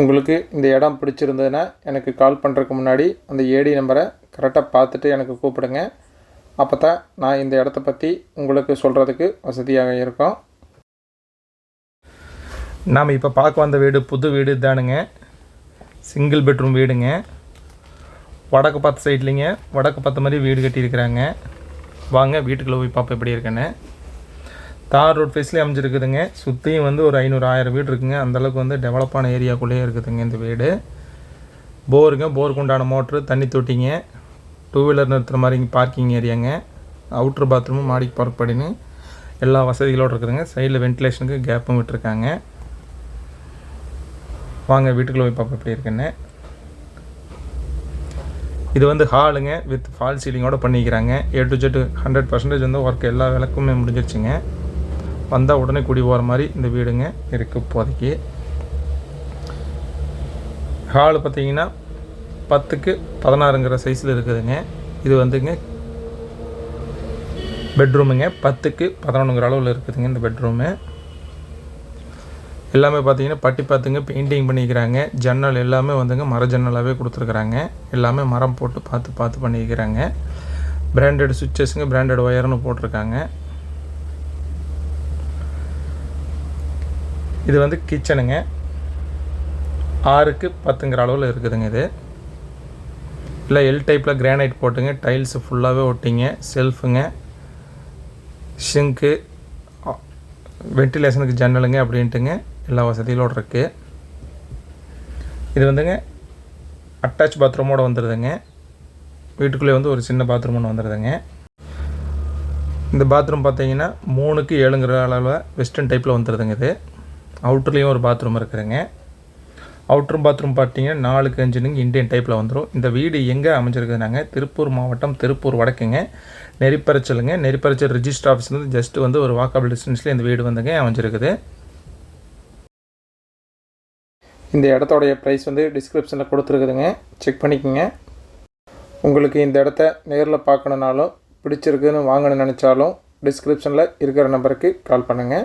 உங்களுக்கு இந்த இடம் பிடிச்சிருந்ததுன்னா எனக்கு கால் பண்ணுறதுக்கு முன்னாடி அந்த ஏடி நம்பரை கரெக்டாக பார்த்துட்டு எனக்கு கூப்பிடுங்க. அப்போ தான் நான் இந்த இடத்த பற்றி உங்களுக்கு சொல்கிறதுக்கு வசதியாக இருக்கும். நாம் இப்போ பார்க்க வந்த வீடு புது வீடு தானுங்க சிங்கிள் பெட்ரூம் வீடுங்க. வடக்கு பார்த்த சைட்லிங்க வடக்கு பார்த்த மாதிரி வீடு கட்டியிருக்கிறாங்க. வாங்க வீட்டுக்குள்ளே போய் பார்ப்போம் எப்படி இருக்குன்னு. தார் ரோட் ஃபேஸ்லேயே அமைஞ்சிருக்குதுங்க. சுற்றியும் வந்து ஒரு ஐநூறு ஆயிரம் வீடு இருக்குங்க. அந்தளவுக்கு வந்து டெவலப்பான ஏரியாக்குள்ளேயே இருக்குதுங்க இந்த வீடு. போருங்க போருக்கு உண்டான மோட்ரு தண்ணி தொட்டிங்க. டூ வீலர் நிறுத்துகிற மாதிரி பார்க்கிங் ஏரியாங்க. அவுட்ரு பாத்ரூமும் மாடிக்கு பார்க் பண்ணின்னு எல்லா வசதிகளோடு இருக்குதுங்க. சைடில் வென்டிலேஷனுக்கு கேப்பும் விட்டுருக்காங்க. வாங்க வீட்டுக்குள்ளே போய் பார்ப்போம் எப்படி இருக்குன்னு. இது வந்து ஹாலுங்க வித் ஃபால் சீலிங்கோட பண்ணிக்கிறாங்க. A to Z hundred percentage வந்து ஒர்க் எல்லா விளக்குமே முடிஞ்சிருச்சுங்க. வந்தால் உடனே குடி போகிற மாதிரி இந்த வீடுங்க இருக்குது இப்போதைக்கு. ஹாலு பார்த்தீங்கன்னா பத்துக்கு பதினாறுங்கிற சைஸில் இருக்குதுங்க. இது வந்துங்க பெட்ரூமுங்க பத்துக்கு பதினொன்றுங்கிற அளவில் இருக்குதுங்க இந்த பெட்ரூமு எல்லாமே பார்த்தீங்கன்னா பட்டி பார்த்துங்க பெயிண்டிங் பண்ணிக்கிறாங்க. ஜன்னல் எல்லாமே வந்துங்க மர ஜன்னலாகவே கொடுத்துருக்குறாங்க. எல்லாமே மரம் போட்டு பார்த்து பார்த்து பண்ணிக்கிறாங்க. பிராண்டட் சுவிச்சஸுங்க பிராண்டட் ஒயர்னு போட்டிருக்காங்க. இது வந்து கிச்சனுங்க. ஆறுக்கு பத்துங்கிற அளவில் இருக்குதுங்க இது. இல்லை எல் டைப்பில் கிரானைட் போட்டுங்க. டைல்ஸு ஃபுல்லாகவே ஒட்டிங்க. செல்ஃபுங்க ஷிங்க்கு வென்டிலேஷனுக்கு ஜன்னலுங்க அப்படின்ட்டுங்க. எல்லா வசதிகளோடு இருக்குது இது வந்துங்க அட்டாச் பாத்ரூமோடு வந்துடுதுங்க வீட்டுக்குள்ளே வந்து ஒரு சின்ன பாத்ரூம் ஒன்று வந்துடுதுங்க இந்த பாத்ரூம் பார்த்தீங்கன்னா மூணுக்கு ஏழுங்கிற அளவில் வெஸ்டர்ன் டைப்பில் வந்துடுதுங்க இது. அவுட்டர்லேயும் ஒரு பாத்ரூம் இருக்குதுங்க அவுட்ரு பாத்ரூம் பார்த்தீங்கன்னா நாலுக்கு அஞ்சுனுங்க இந்தியன் டைப்பில் வந்துடும் இந்த வீடு எங்கே அமைஞ்சிருக்குதுனாங்க? திருப்பூர் மாவட்டம் திருப்பூர் வடக்குங்க. நெறிப்பறைச்சலுங்க நெறிப்பறைச்சல் ரிஜிஸ்டர் ஆஃபீஸ்லேருந்து ஜஸ்ட் வந்து ஒரு வாக்கபிள் டிஸ்டன்ஸில் இந்த வீடு வந்துங்க அமைஞ்சிருக்குது. இந்த இடத்தோடைய ப்ரைஸ் வந்து டிஸ்கிரிப்ஷனில் கொடுத்துருக்குதுங்க. செக் பண்ணிக்கோங்க. உங்களுக்கு இந்த இடத்த நேரில் பார்க்கணுனாலும் பிடிச்சிருக்குன்னு வாங்கணும்னு நினச்சாலும் டிஸ்கிரிப்ஷனில் இருக்கிற நம்பருக்கு கால் பண்ணுங்கள்